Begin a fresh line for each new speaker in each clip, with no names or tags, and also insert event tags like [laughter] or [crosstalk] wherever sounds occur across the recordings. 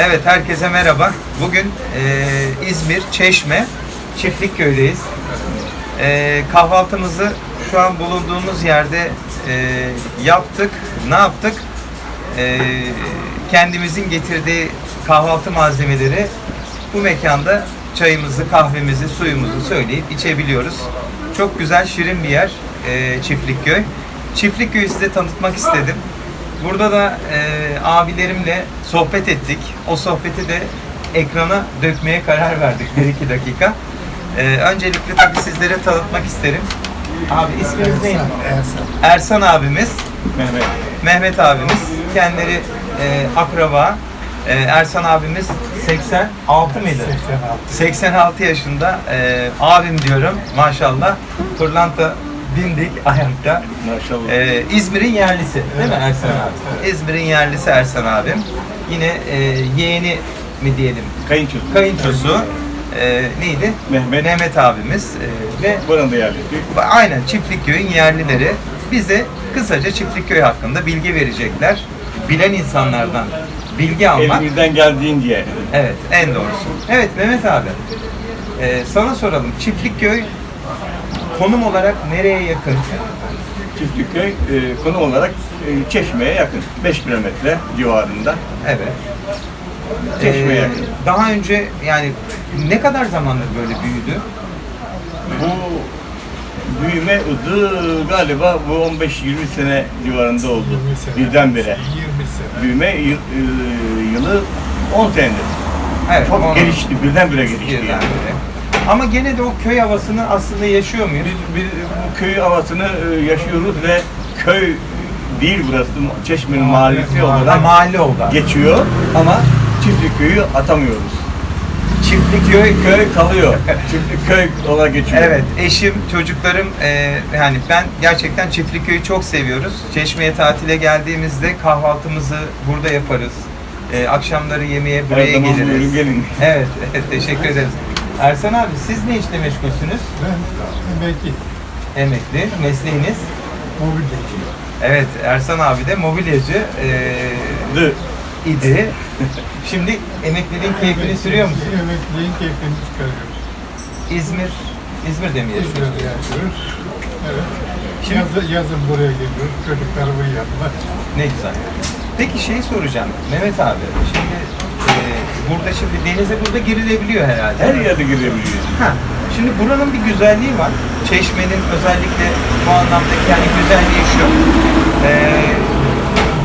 Evet, herkese merhaba. Bugün e, İzmir, Çeşme, Çiftlikköy'deyiz. E, kahvaltımızı şu an bulunduğumuz yerde e, yaptık. Ne yaptık? E, kendimizin getirdiği kahvaltı malzemeleri bu mekanda çayımızı, kahvemizi, suyumuzu söyleyip içebiliyoruz. Çok güzel, şirin bir yer e, Çiftlikköy. Çiftlikköy'ü size tanıtmak istedim. Burada da e, abilerimle sohbet ettik. O sohbeti de ekrana dökmeye karar verdik bir iki dakika. E, öncelikle tabii sizlere tanıtmak isterim. Abi isminiz neydi?
Ersan.
Ersan abimiz,
Mehmet.
Mehmet abimiz. Kendileri e, akraba. E, Ersan abimiz 86 mıydı?
86.
86 yaşında e, abim diyorum maşallah. Pırlanta bindik ayakta.
Maşallah.
Ee, İzmir'in yerlisi değil mi
Evet,
Ersan
evet,
abi?
evet.
İzmir'in yerlisi Ersan abim. Yine e, yeğeni mi diyelim?
Kayınçosu.
Kayınçosu e, neydi?
Mehmet.
Mehmet abimiz e, ve
Buranın yerleştik.
aynen Çiftlikköy'ün yerlileri bize kısaca Çiftlikköy hakkında bilgi verecekler. Bilen insanlardan bilgi almak.
Elimizden geldiğince.
Evet, en doğrusu. Evet Mehmet abi. e, sana soralım. Çiftlikköy konum olarak nereye yakın?
Çiftlikköy e, konum olarak e, Çeşme'ye yakın. 5 kilometre civarında.
Evet.
Çeşme'ye
Ee,
yakın.
Daha önce yani ne kadar zamandır böyle büyüdü?
Bu büyüme hızı galiba bu 15-20 sene civarında oldu.
20 sene.
Birdenbire.
20 sene.
Büyüme yı- e, yılı 10 senedir.
Evet.
Çok
onu-
gelişti, birdenbire gelişti yani.
birdenbire. Ama gene de o köy havasını aslında yaşıyor muyuz?
Biz, biz bu köy havasını e, yaşıyoruz ve köy değil burası Çeşme'nin mahallesi
Ha,
olarak
mahalle oldu.
geçiyor ama [laughs] çiftlik köyü atamıyoruz.
Çiftlikköy
Köy kalıyor. [laughs] çiftlik köy olarak geçiyor.
Evet, eşim, çocuklarım, e, yani ben gerçekten Çiftlikköy'ü çok seviyoruz. Çeşme'ye tatile geldiğimizde kahvaltımızı burada yaparız. E, akşamları yemeğe
Her
buraya
zaman
geliriz.
buyurun gelin.
Evet, [laughs] evet, teşekkür ederiz. Ersan abi siz ne işle meşgulsünüz?
Ben emekli.
Emekli, mesleğiniz?
Mobilyacı.
Evet, Ersan abi de mobilyacı e,
Dı.
idi. Şimdi emekliliğin keyfini sürüyor musun?
Emekliğin keyfini çıkarıyoruz.
İzmir, İzmir'de mi yaşıyorsun?
İzmir'de yaşıyoruz. Evet.
Şimdi-
Yazı, yazın buraya geliyoruz. Çocuklar bu yanına.
Ne güzel. Peki şey soracağım Mehmet abi. Şimdi burada şimdi denize burada girilebiliyor herhalde.
Her yerde girebiliyor.
Ha, şimdi buranın bir güzelliği var. Çeşmenin özellikle bu anlamdaki yani güzelliği şu. E,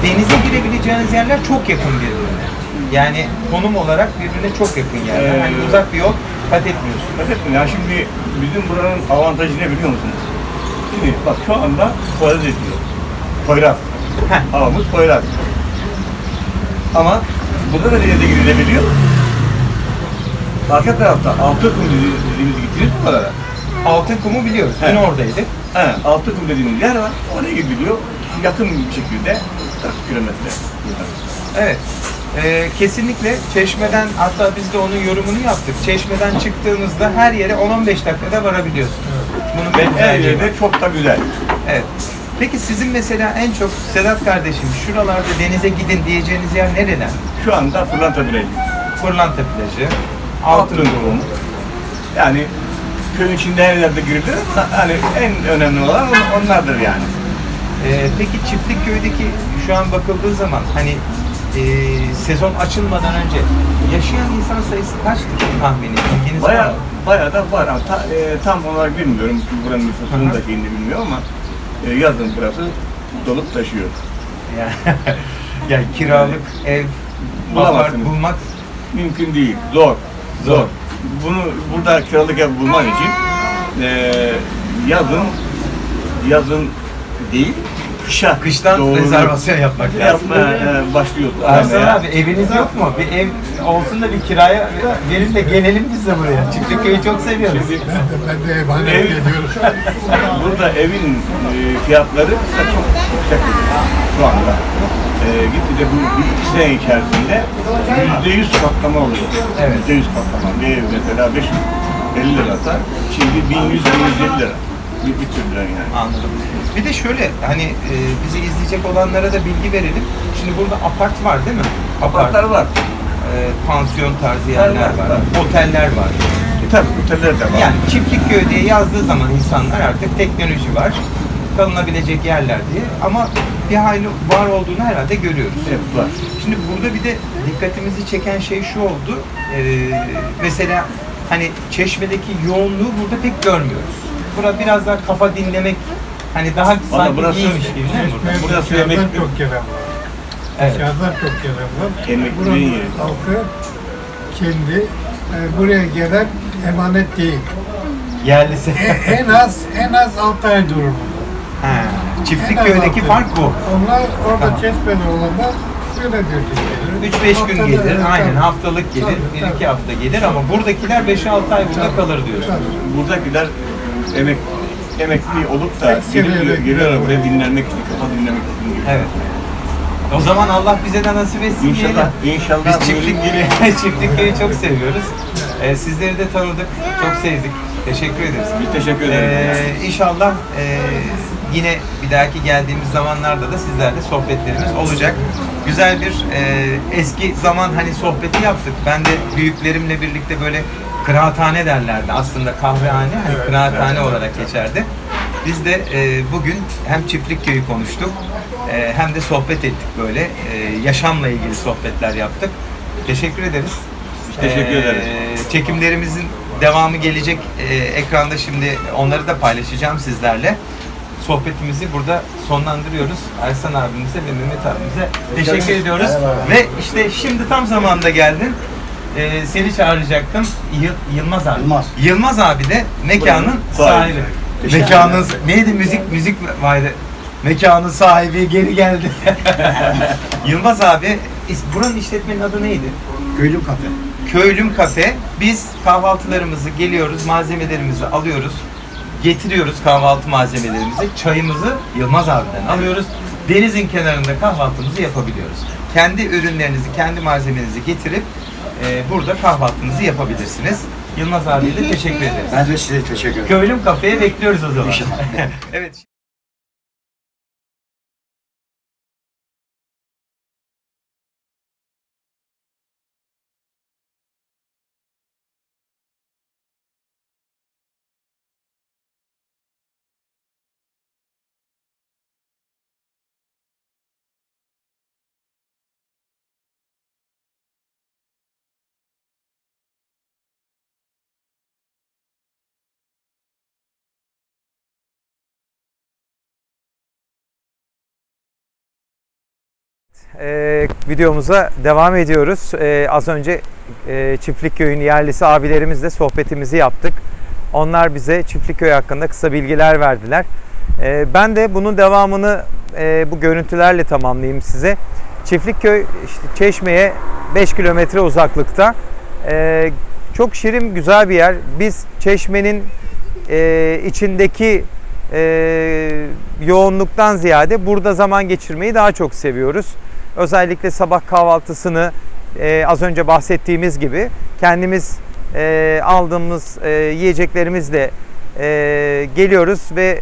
denize girebileceğiniz yerler çok yakın birbirine. Yani konum olarak birbirine çok yakın yerler.
Ee,
Hani uzak bir yol kat etmiyorsun.
Fakat ya şimdi bizim buranın avantajı ne biliyor musunuz? Şimdi bak şu anda Poyraz ediyor. Poyraz. Havamız Poyraz. Ama burada da denize girilebiliyor. Arka tarafta Altıkum dediğimiz gittiniz mi oralara?
Altın kumu biliyoruz. Dün oradaydık.
He, Altıkum dediğimiz yer var. Oraya gidiliyor. Yakın bir şekilde 40 kilometre.
Evet. Ee, kesinlikle Çeşme'den hatta biz de onun yorumunu yaptık. Çeşme'den çıktığınızda her yere 10-15 dakikada varabiliyorsun. Bunun
Ve her
güzelliği var.
yerde çok da güzel.
Evet. Peki sizin mesela en çok Sedat kardeşim şuralarda denize gidin diyeceğiniz yer nereler?
Şu anda Pırlanta Bileği.
Pırlanta plajı,
Altın
Altın.
Yani köyün içinde her yerde girilir ama hani en önemli olan on- onlardır yani.
Ee, peki Çiftlikköy'deki şu an bakıldığı zaman hani e, sezon açılmadan önce yaşayan insan sayısı kaçtır tahmini? Bilginiz var
Baya
mı?
da var ama ta- e, tam olarak bilmiyorum buranın nüfusunu
Hı
da
hı.
bilmiyorum ama e, yazın burası dolup taşıyor.
Yani, [laughs] yani kiralık ev
Bulamazsınız.
bulmak
Mümkün değil, zor, zor. Bunu burada kiralık ev bulman için e, yazın yazın değil, kışa
kıştan
doğru
rezervasyon yapmak lazım.
yapmaya e, başlıyoruz.
Ersan
aramaya.
abi eviniz yok mu? Bir ev olsun da bir kiraya verin de gelelim biz de buraya. Çiftlikköy'ü çok seviyoruz.
Şimdi
Ben de, ben de emanet
Ev-
ediyoruz.
Burada evin e, fiyatları çok yüksek şu anda. E, gitgide bu bir iki sene içerisinde yüzde yüz katlama oluyor.
Evet.
Yüzde yüz katlama. Bir ev mesela 550 lirasa şimdi 1100 1150 lira. Bir, türlü yani.
Anladım. Bir de şöyle hani e, bizi izleyecek olanlara da bilgi verelim. Şimdi burada apart var değil mi?
Apartlar var.
E, e, pansiyon tarzı yerler
var,
var,
var.
oteller var.
E, tabii oteller de var.
Yani çiftlik köy diye yazdığı zaman insanlar artık teknoloji var, kalınabilecek yerler diye ama bir hayli var olduğunu herhalde görüyoruz.
Evet, var.
Şimdi burada bir de dikkatimizi çeken şey şu oldu. Ee, mesela hani çeşmedeki yoğunluğu burada pek görmüyoruz. Burada biraz daha kafa dinlemek hani daha sanki
burası-
iyiymiş gibi değil mi
Burası
dışarıdan
yemek-
çok gelen var.
Evet.
Dışarıdan çok gelen var.
Emeklilerin
Buranın
yeri.
halkı kendi e, buraya gelen emanet değil.
Yerlisi.
E, en az en az 6 ay durur burada.
Ha,
En
Çiftlik
az
köydeki
altı ay.
fark bu.
Onlar orada
Tamam.
çeşmede olanlar şöyle gelir.
3-5 gün gelir, aynen haftalık gelir,
Tabii,
1-2
tabii.
hafta gelir ama buradakiler 5-6 ay burada kalır diyorsun.
Buradakiler emek, emekli olup da
senelik
geliyorlar
bir-
buraya dinlenmek için, kafa dinlemek için. geliyor.
Evet. O zaman Allah bize de nasip etsin
İnşallah,
diyelim.
inşallah.
Biz çiftlik [laughs] çiftlik köyü çok seviyoruz. Ee, sizleri de tanıdık, çok sevdik. Teşekkür ederiz.
Biz teşekkür ederiz.
Ee, inşallah e, yine bir dahaki geldiğimiz zamanlarda da sizlerle sohbetlerimiz olacak. Güzel bir e, eski zaman hani sohbeti yaptık. Ben de büyüklerimle birlikte böyle kıraathane derlerdi. Aslında kahvehane hani
Evet,
kıraathane
evet,
olarak geçerdi. Biz de e, bugün hem çiftlik köyü konuştuk e, hem de sohbet ettik böyle. E, yaşamla ilgili sohbetler yaptık. Teşekkür ederiz.
Biz teşekkür
Ee,
ederiz.
Çekimlerimizin devamı gelecek e, ekranda şimdi onları da paylaşacağım sizlerle. Sohbetimizi burada sonlandırıyoruz. Ersan abimize ve Mehmet abimize teşekkür ediyoruz. Ve işte şimdi tam zamanda geldin. Ee, seni çağıracaktım. Yıl- Yılmaz abi.
Yılmaz.
Yılmaz abi de mekanın sahibi. Mekanın neydi müzik müzik vardı. Mekanın sahibi geri geldi. [laughs] Yılmaz abi is- buranın işletmenin adı neydi?
Köylüm kafe.
Köylüm Kafe. Biz kahvaltılarımızı geliyoruz, malzemelerimizi alıyoruz. Getiriyoruz kahvaltı malzemelerimizi. Çayımızı Yılmaz abiden alıyoruz. Denizin kenarında kahvaltımızı yapabiliyoruz. Kendi ürünlerinizi, kendi malzemenizi getirip e, burada kahvaltınızı yapabilirsiniz. Yılmaz abiye de teşekkür ederiz.
Ben de size teşekkür ederim.
Köylüm Kafe'ye bekliyoruz o zaman.
İnşallah. [laughs]
evet. Ee, videomuza devam ediyoruz. Ee, az önce e, Çiftliköy'ün yerlisi abilerimizle sohbetimizi yaptık. Onlar bize Çiftlikköy hakkında kısa bilgiler verdiler. Ee, ben de bunun devamını e, bu görüntülerle tamamlayayım size. Çiftlikköy işte Çeşme'ye 5 kilometre uzaklıkta. Ee, çok şirin, güzel bir yer. Biz Çeşme'nin e, içindeki e, yoğunluktan ziyade burada zaman geçirmeyi daha çok seviyoruz. Özellikle sabah kahvaltısını e, az önce bahsettiğimiz gibi kendimiz e, aldığımız e, yiyeceklerimizle e, geliyoruz ve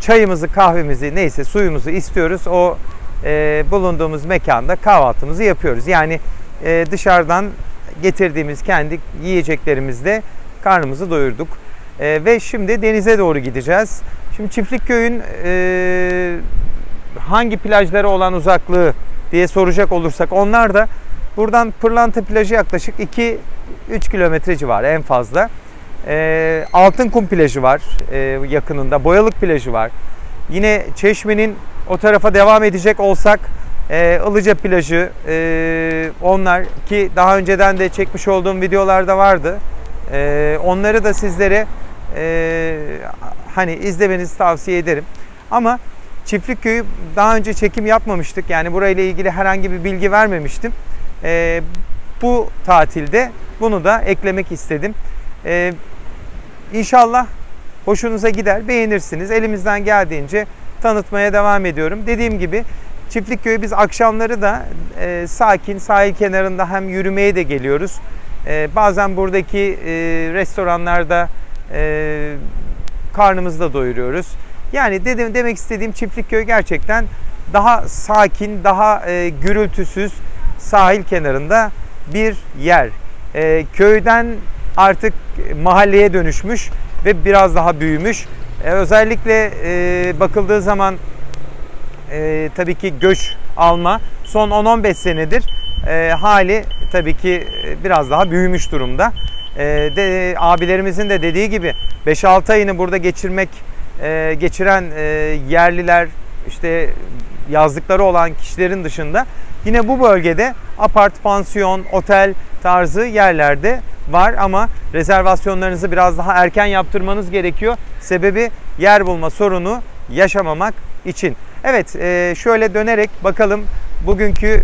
çayımızı, kahvemizi, neyse suyumuzu istiyoruz. O e, bulunduğumuz mekanda kahvaltımızı yapıyoruz. Yani e, dışarıdan getirdiğimiz kendi yiyeceklerimizle karnımızı doyurduk. E, ve şimdi denize doğru gideceğiz. Şimdi Çiftlikköy'ün e, hangi plajlara olan uzaklığı diye soracak olursak onlar da buradan Pırlanta plajı yaklaşık 2-3 kilometre civarı en fazla. E, Altınkum plajı var e, yakınında. Boyalık plajı var. Yine Çeşme'nin o tarafa devam edecek olsak e, Ilıca plajı e, onlar ki daha önceden de çekmiş olduğum videolarda vardı. E, onları da sizlere e, hani izlemenizi tavsiye ederim. Ama Çiftlikköy'ü daha önce çekim yapmamıştık. Yani burayla ilgili herhangi bir bilgi vermemiştim. E, bu tatilde bunu da eklemek istedim. E, İnşallah hoşunuza gider, beğenirsiniz. Elimizden geldiğince tanıtmaya devam ediyorum. Dediğim gibi Çiftlikköy'e biz akşamları da e, sakin sahil kenarında hem yürümeye de geliyoruz. E, bazen buradaki e, restoranlarda e, karnımızı da doyuruyoruz. Yani dedim demek istediğim Çiftlikköy gerçekten daha sakin, daha e, gürültüsüz, sahil kenarında bir yer. E, köyden artık mahalleye dönüşmüş ve biraz daha büyümüş. E, özellikle e, bakıldığı zaman e, tabii ki göç alma son 10-15 senedir e, hali tabii ki biraz daha büyümüş durumda. E, de, abilerimizin de dediği gibi 5-6 ayını burada geçirmek e, geçiren e, yerliler işte yazlıkları olan kişilerin dışında yine bu bölgede apart, pansiyon, otel tarzı yerlerde var ama rezervasyonlarınızı biraz daha erken yaptırmanız gerekiyor. Sebebi yer bulma sorunu yaşamamak için. Evet e, şöyle dönerek bakalım bugünkü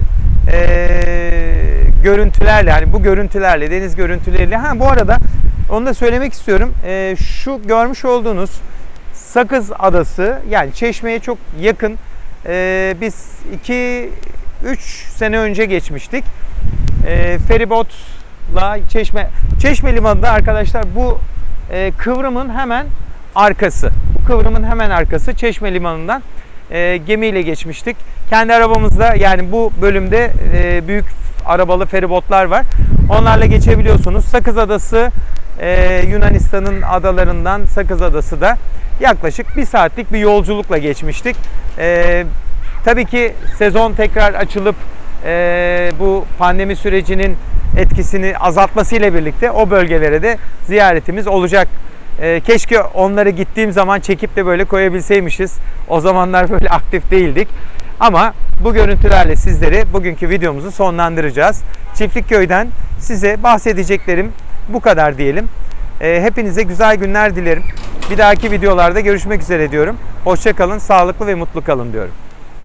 görüntülerle yani bu görüntülerle deniz görüntüleriyle ha bu arada onu da söylemek istiyorum. Şu görmüş olduğunuz Sakız Adası yani Çeşme'ye çok yakın. E, biz 2 3 sene önce geçmiştik. E, feribotla Çeşme Çeşme limanında arkadaşlar bu e, kıvrımın hemen arkası. Bu kıvrımın hemen arkası Çeşme limanından e, gemiyle geçmiştik. Kendi arabamızda yani bu bölümde e, büyük arabalı feribotlar var. Onlarla geçebiliyorsunuz. Sakız Adası e, Yunanistan'ın adalarından Sakız Adası da yaklaşık bir saatlik bir yolculukla geçmiştik. E, tabii ki sezon tekrar açılıp e, bu pandemi sürecinin etkisini azaltmasıyla birlikte o bölgelere de ziyaretimiz olacak. E, keşke onları gittiğim zaman çekip de böyle koyabilseymişiz. O zamanlar böyle [laughs] aktif değildik. Ama bu görüntülerle sizleri bugünkü videomuzu sonlandıracağız. Çiftlik Köy'den size bahsedeceklerim bu kadar diyelim. E, hepinize güzel günler dilerim. Bir dahaki videolarda görüşmek üzere diyorum. Hoşçakalın, sağlıklı ve mutlu kalın diyorum.